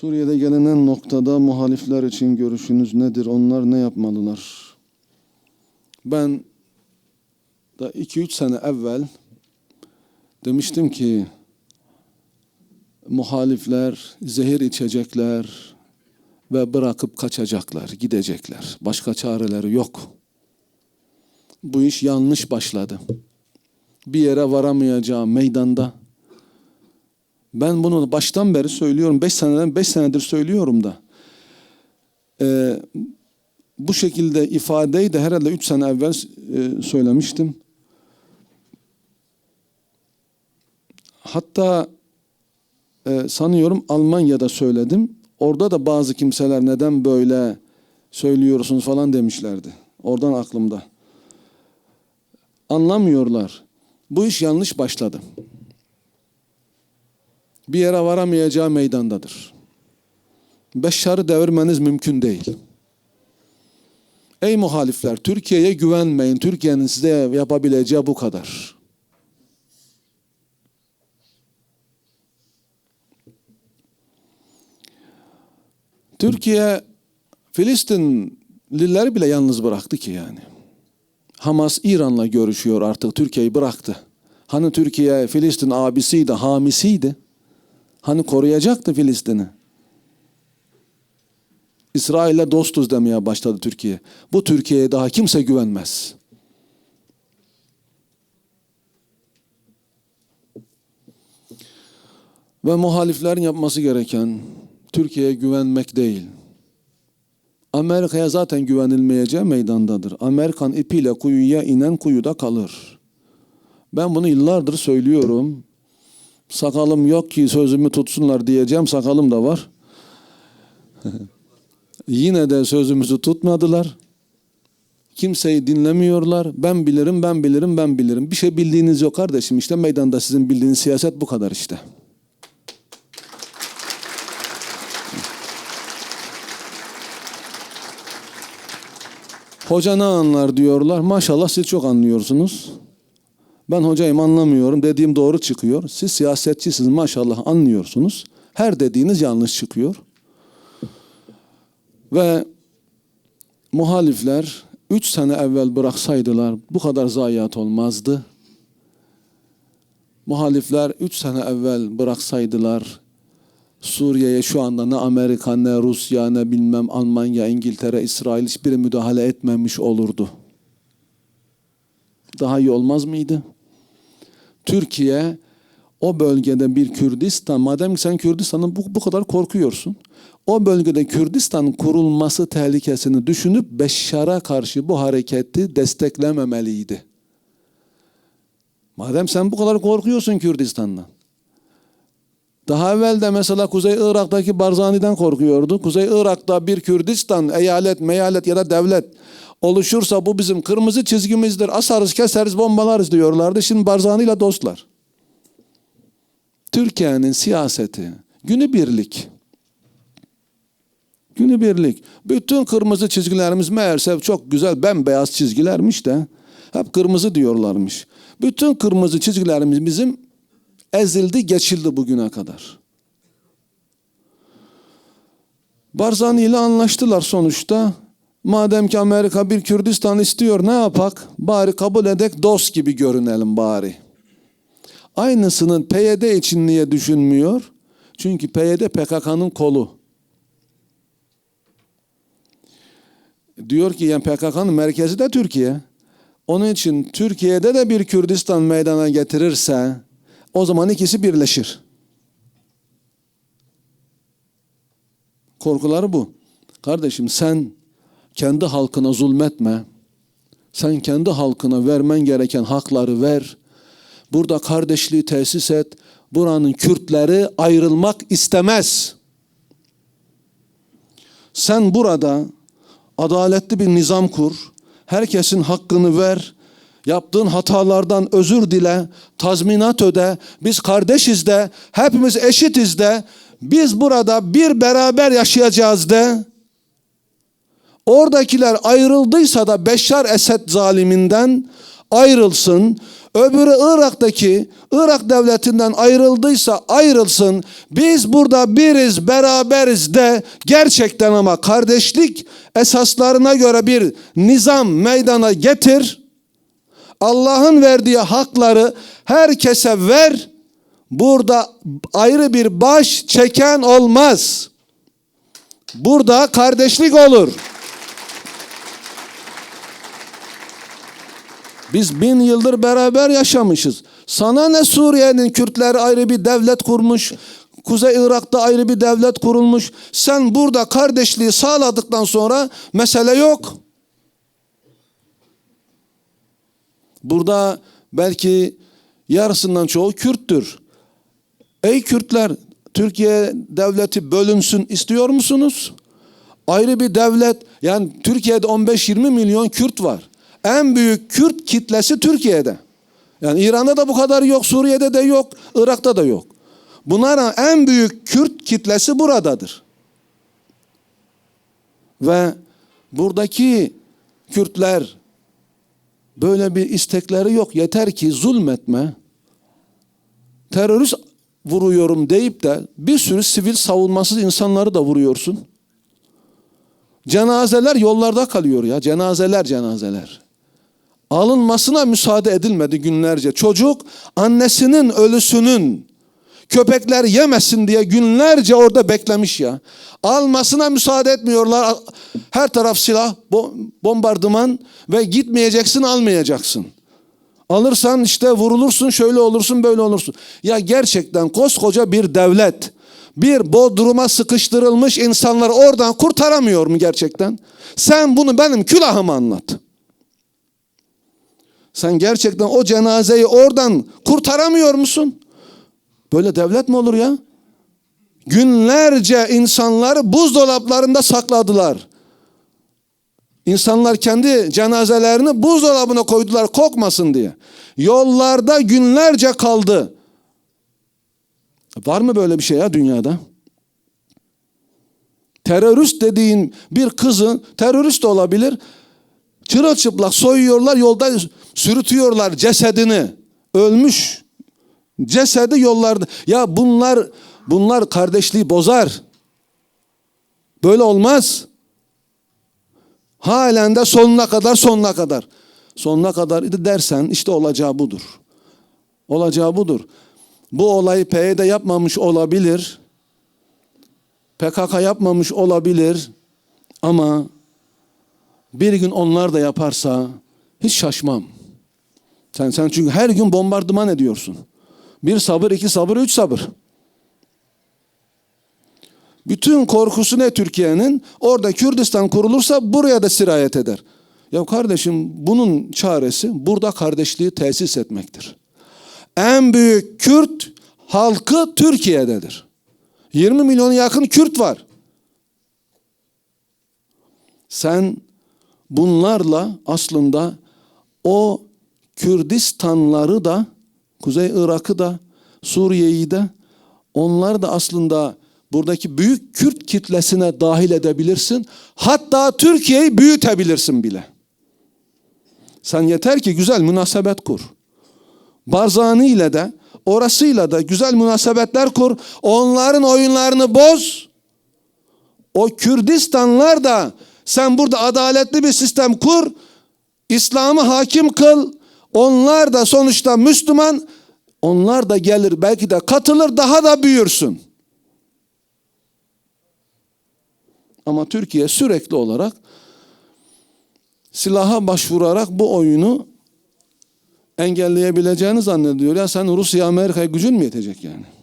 Suriye'de gelinen noktada muhalifler için görüşünüz nedir? Onlar ne yapmalılar? Ben da 2-3 sene evvel demiştim ki muhalifler zehir içecekler ve bırakıp kaçacaklar, gidecekler. Başka çareleri yok. Bu iş yanlış başladı. Bir yere varamayacağım meydanda ben bunu baştan beri söylüyorum. Beş seneden beş senedir söylüyorum da. Ee, bu şekilde ifadeyi de herhalde üç sene evvel e, söylemiştim. Hatta e, sanıyorum Almanya'da söyledim. Orada da bazı kimseler neden böyle söylüyorsunuz falan demişlerdi. Oradan aklımda. Anlamıyorlar. Bu iş yanlış başladı bir yere varamayacağı meydandadır. Beşşarı devirmeniz mümkün değil. Ey muhalifler, Türkiye'ye güvenmeyin. Türkiye'nin size yapabileceği bu kadar. Türkiye Filistinlileri bile yalnız bıraktı ki yani. Hamas İran'la görüşüyor artık Türkiye'yi bıraktı. Hani Türkiye Filistin abisiydi, hamisiydi. Hani koruyacaktı Filistin'i. İsrail'le dostuz demeye başladı Türkiye. Bu Türkiye'ye daha kimse güvenmez. Ve muhaliflerin yapması gereken Türkiye'ye güvenmek değil. Amerika'ya zaten güvenilmeyeceği meydandadır. Amerikan ipiyle kuyuya inen kuyuda kalır. Ben bunu yıllardır söylüyorum. Sakalım yok ki sözümü tutsunlar diyeceğim. Sakalım da var. Yine de sözümüzü tutmadılar. Kimseyi dinlemiyorlar. Ben bilirim, ben bilirim, ben bilirim. Bir şey bildiğiniz yok kardeşim. İşte meydanda sizin bildiğiniz siyaset bu kadar işte. Hoca ne anlar diyorlar. Maşallah siz çok anlıyorsunuz. Ben hocayım anlamıyorum dediğim doğru çıkıyor. Siz siyasetçisiniz maşallah anlıyorsunuz. Her dediğiniz yanlış çıkıyor. Ve muhalifler üç sene evvel bıraksaydılar bu kadar zayiat olmazdı. Muhalifler üç sene evvel bıraksaydılar Suriye'ye şu anda ne Amerika ne Rusya ne bilmem Almanya, İngiltere, İsrail hiçbiri müdahale etmemiş olurdu. Daha iyi olmaz mıydı? Türkiye o bölgede bir Kürdistan, madem sen Kürdistan'ın bu, bu kadar korkuyorsun, o bölgede Kürdistan kurulması tehlikesini düşünüp Beşşar'a karşı bu hareketi desteklememeliydi. Madem sen bu kadar korkuyorsun Kürdistan'dan. Daha evvel de mesela Kuzey Irak'taki Barzani'den korkuyordu. Kuzey Irak'ta bir Kürdistan, eyalet, meyalet ya da devlet oluşursa bu bizim kırmızı çizgimizdir. Asarız, keseriz, bombalarız diyorlardı. Şimdi Barzani ile dostlar. Türkiye'nin siyaseti günübirlik. Günübirlik. Bütün kırmızı çizgilerimiz meğerse çok güzel bembeyaz çizgilermiş de hep kırmızı diyorlarmış. Bütün kırmızı çizgilerimiz bizim ezildi, geçildi bugüne kadar. Barzani ile anlaştılar sonuçta. Madem ki Amerika bir Kürdistan istiyor ne yapak? Bari kabul edek dost gibi görünelim bari. Aynısının PYD için niye düşünmüyor? Çünkü PYD PKK'nın kolu. Diyor ki yani PKK'nın merkezi de Türkiye. Onun için Türkiye'de de bir Kürdistan meydana getirirse o zaman ikisi birleşir. Korkuları bu. Kardeşim sen kendi halkına zulmetme. Sen kendi halkına vermen gereken hakları ver. Burada kardeşliği tesis et. Buranın Kürtleri ayrılmak istemez. Sen burada adaletli bir nizam kur. Herkesin hakkını ver. Yaptığın hatalardan özür dile, tazminat öde. Biz kardeşiz de, hepimiz eşitiz de. Biz burada bir beraber yaşayacağız de. Oradakiler ayrıldıysa da Beşşar Esed zaliminden ayrılsın. Öbürü Irak'taki Irak devletinden ayrıldıysa ayrılsın. Biz burada biriz, beraberiz de gerçekten ama kardeşlik esaslarına göre bir nizam meydana getir. Allah'ın verdiği hakları herkese ver. Burada ayrı bir baş çeken olmaz. Burada kardeşlik olur. Biz bin yıldır beraber yaşamışız. Sana ne Suriye'nin Kürtleri ayrı bir devlet kurmuş. Kuzey Irak'ta ayrı bir devlet kurulmuş. Sen burada kardeşliği sağladıktan sonra mesele yok. Burada belki yarısından çoğu Kürttür. Ey Kürtler, Türkiye devleti bölünsün istiyor musunuz? Ayrı bir devlet, yani Türkiye'de 15-20 milyon Kürt var. En büyük Kürt kitlesi Türkiye'de. Yani İran'da da bu kadar yok, Suriye'de de yok, Irak'ta da yok. Bunların en büyük Kürt kitlesi buradadır. Ve buradaki Kürtler böyle bir istekleri yok. Yeter ki zulmetme. Terörist vuruyorum deyip de bir sürü sivil savunmasız insanları da vuruyorsun. Cenazeler yollarda kalıyor ya. Cenazeler cenazeler. Alınmasına müsaade edilmedi günlerce. Çocuk annesinin ölüsünün köpekler yemesin diye günlerce orada beklemiş ya. Almasına müsaade etmiyorlar. Her taraf silah, bombardıman ve gitmeyeceksin, almayacaksın. Alırsan işte vurulursun, şöyle olursun, böyle olursun. Ya gerçekten koskoca bir devlet bir bodruma sıkıştırılmış insanları oradan kurtaramıyor mu gerçekten? Sen bunu benim külahıma anlat. Sen gerçekten o cenazeyi oradan kurtaramıyor musun? Böyle devlet mi olur ya? Günlerce insanları buzdolaplarında sakladılar. İnsanlar kendi cenazelerini buzdolabına koydular kokmasın diye. Yollarda günlerce kaldı. Var mı böyle bir şey ya dünyada? Terörist dediğin bir kızın terörist olabilir. Çırılçıplak soyuyorlar yolda sürütüyorlar cesedini. Ölmüş cesedi yollarda. Ya bunlar bunlar kardeşliği bozar. Böyle olmaz. Halen de sonuna kadar sonuna kadar. Sonuna kadar dersen işte olacağı budur. Olacağı budur. Bu olayı PYD yapmamış olabilir. PKK yapmamış olabilir. Ama bir gün onlar da yaparsa hiç şaşmam. Sen sen çünkü her gün bombardıman ediyorsun. Bir sabır, iki sabır, üç sabır. Bütün korkusu ne Türkiye'nin? Orada Kürdistan kurulursa buraya da sirayet eder. Ya kardeşim bunun çaresi burada kardeşliği tesis etmektir. En büyük Kürt halkı Türkiye'dedir. 20 milyona yakın Kürt var. Sen bunlarla aslında o Kürdistanları da Kuzey Irak'ı da Suriye'yi de onlar da aslında buradaki büyük Kürt kitlesine dahil edebilirsin. Hatta Türkiye'yi büyütebilirsin bile. Sen yeter ki güzel münasebet kur. Barzani ile de orasıyla da güzel münasebetler kur. Onların oyunlarını boz. O Kürdistanlar da sen burada adaletli bir sistem kur. İslam'ı hakim kıl. Onlar da sonuçta Müslüman. Onlar da gelir belki de katılır daha da büyürsün. Ama Türkiye sürekli olarak silaha başvurarak bu oyunu engelleyebileceğini zannediyor. Ya sen Rusya Amerika'ya gücün mü yetecek yani?